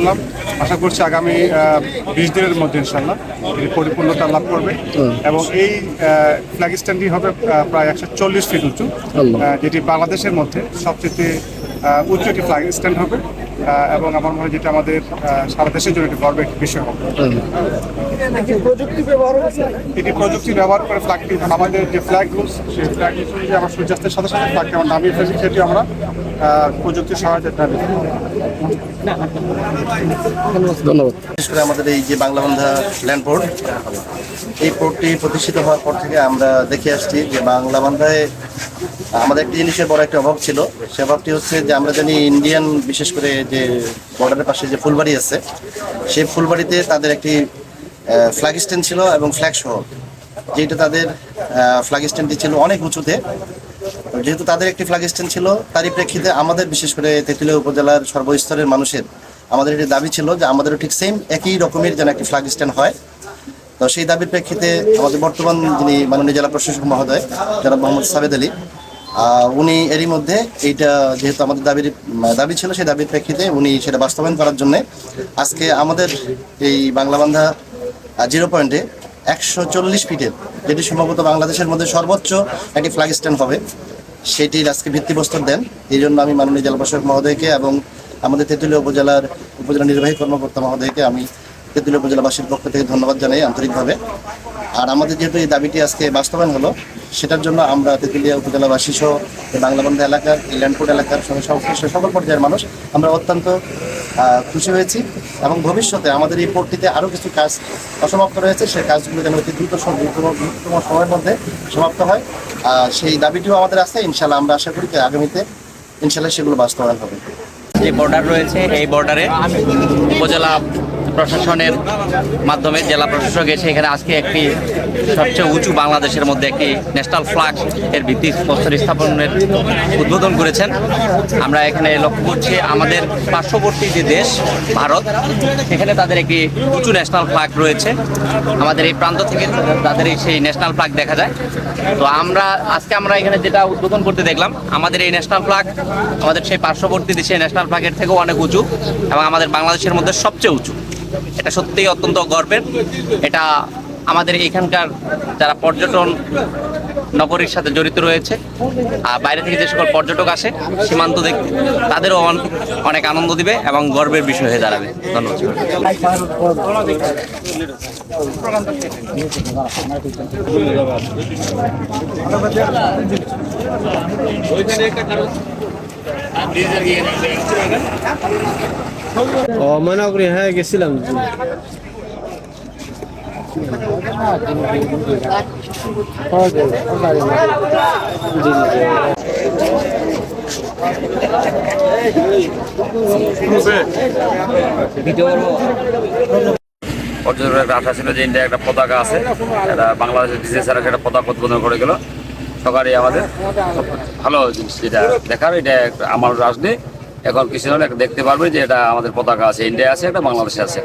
করলাম। আশা করছি আগামী বিশ দিনের মধ্যে ইনশাল্লাহ এটি পরিপূর্ণতা লাভ করবে। এবং এই ফ্ল্যাগ স্ট্যান্ডই হবে প্রায় একশো চল্লিশ ফিট উঁচু। আহ, যেটি বাংলাদেশের মধ্যে সবচেয়ে উচ্চ একটি ফ্ল্যাগ স্ট্যান্ড হবে। এবং আমার মনে হয় যেটা আমাদের সারা দেশের জন্য একটি গর্বের একটি বিষয় হবে। এটি প্রযুক্তি ব্যবহার করে ফ্ল্যাগটি আমাদের যে ফ্ল্যাগ রুলস সেই ফ্ল্যাগ রুলস আমরা সূর্যাস্তের সাথে সাথে ফ্ল্যাগটি আমরা নামিয়ে ফেলি সেটি আমরা প্রযুক্তির সহায়তা নামিয়ে ধন্যবাদ। বিশেষ করে আমাদের এই যে বাংলা বাংলাবন্ধা ল্যান্ড পোর্ট এই পোর্টটি প্রতিষ্ঠিত হওয়ার পর থেকে আমরা দেখে আসছি যে বাংলা বাংলাবান্ধায় আমাদের একটি জিনিসের বড় একটা অভাব ছিল। সে অভাবটি হচ্ছে যে আমরা জানি ইন্ডিয়ান বিশেষ করে যে বর্ডারের পাশে যে ফুলবাড়ি আছে, সেই ফুলবাড়িতে তাদের একটি ফ্ল্যাগ স্ট্যান্ড ছিল এবং ফ্ল্যাগ সহ, যেটা তাদের ফ্ল্যাগ স্ট্যান্ডটি ছিল অনেক উঁচুতে। যেহেতু তাদের একটি ফ্ল্যাগ স্ট্যান্ড ছিল, তারই প্রেক্ষিতে আমাদের, বিশেষ করে তেঁতুলিয়া উপজেলার সর্বস্তরের মানুষের, আমাদের একটি দাবি ছিল যে আমাদেরও ঠিক সেম একই রকমের যেন একটি ফ্ল্যাগ স্ট্যান্ড হয়। তো সেই দাবির প্রেক্ষিতে আমাদের বর্তমান যিনি মাননীয় জেলা প্রশাসক মহোদয় যারা মোহাম্মদ সাবেদ আলী উনি এরই মধ্যে এইটা যেহেতু আমাদের দাবির দাবি ছিল সেই দাবির প্রেক্ষিতে উনি সেটা বাস্তবায়ন করার জন্য আজকে আমাদের এই বাংলাবান্ধা জিরো পয়েন্টে একশো চল্লিশ ফিটের যেটি সম্ভবত বাংলাদেশের মধ্যে সর্বোচ্চ একটি ফ্ল্যাগ স্ট্যান্ড হবে, সেটির আজকে ভিত্তিপ্রস্তর দেন। এই জন্য আমি মাননীয় জেলা প্রশাসক মহোদয়কে এবং আমাদের তেঁতুলিয়া উপজেলার উপজেলা নির্বাহী কর্মকর্তা মহোদয়কে আমি তেঁতুলিয়া উপজেলাবাসীর পক্ষ থেকে ধন্যবাদ জানাই আন্তরিকভাবে। আর আমাদের যেহেতু এই দাবিটি আজকে বাস্তবায়ন হলো সেটার জন্য আমরা তেঁতুলিয়া উপজেলাবাসী সহ বাংলাবন্ধা এলাকার ল্যান্ডপোর্ট এলাকার সঙ্গে সংশ্লিষ্ট সকল পর্যায়ের মানুষ আমরা অত্যন্ত খুশি হয়েছি এবং ভবিষ্যতে আমাদের এই পোর্টটিতে আরও কিছু কাজ অসমাপ্ত রয়েছে সেই কাজগুলো যেন অতি দ্রুত দ্রুততম সময়ের মধ্যে সমাপ্ত হয়। আহ, সেই দাবিটিও আমাদের আছে ইনশাল্লাহ আমরা আশা করি যে আগামীতে ইনশাল্লাহ সেগুলো বাস্তবায়ন হবে। যে বর্ডার রয়েছে এই বর্ডারে উপজেলা প্রশাসনের মাধ্যমে জেলা প্রশাসক এসে এখানে আজকে একটি সবচেয়ে উঁচু বাংলাদেশের মধ্যে একটি ন্যাশনাল ফ্ল্যাগ এর ভিত্তি প্রস্তর স্থাপনের উদ্বোধন করেছেন। আমরা এখানে লক্ষ্য করছি আমাদের পার্শ্ববর্তী যে দেশ, ভারত, এখানে তাদের একটি উঁচু ন্যাশনাল ফ্ল্যাগ রয়েছে। আমাদের এই প্রান্ত থেকে তাদের এই সেই ন্যাশনাল ফ্ল্যাগ দেখা যায়। তো আমরা, আজকে আমরা এখানে যেটা উদ্বোধন করতে দেখলাম, আমাদের এই ন্যাশনাল ফ্ল্যাগ আমাদের সেই পার্শ্ববর্তী দেশে ন্যাশনাল ফ্ল্যাগের থেকেও অনেক উঁচু এবং আমাদের বাংলাদেশের মধ্যে সবচেয়ে উঁচু। এটা সত্যিই অত্যন্ত গর্বের। এটা আমাদের এখানকার যারা পর্যটন নগরীর সাথে জড়িত রয়েছে আর বাইরে থেকে যে সকল পর্যটক আসে, সীমান্ত দেখতে, তাদেরও অনেক আনন্দ দিবে এবং গর্বের বিষয় হয়ে দাঁড়াবে। ধন্যবাদ ও মনে হ্যাঁ গেছিলাম। পর্যটকের একটা আশা ছিল যে ইন্ডিয়া একটা পতাকা আছে। এটা বাংলাদেশের ডিজে ছাড়া একটা পতাকা উদ্বোধন করে গেল সকালে আমাদের ভালো জিনিস, যেটা দেখার এটা আমার রাজনীতি। এখন কিছু হলে দেখতে পারবে যে এটা আমাদের পতাকা আছে, ইন্ডিয়া আছে একটা বাংলাদেশে আছে।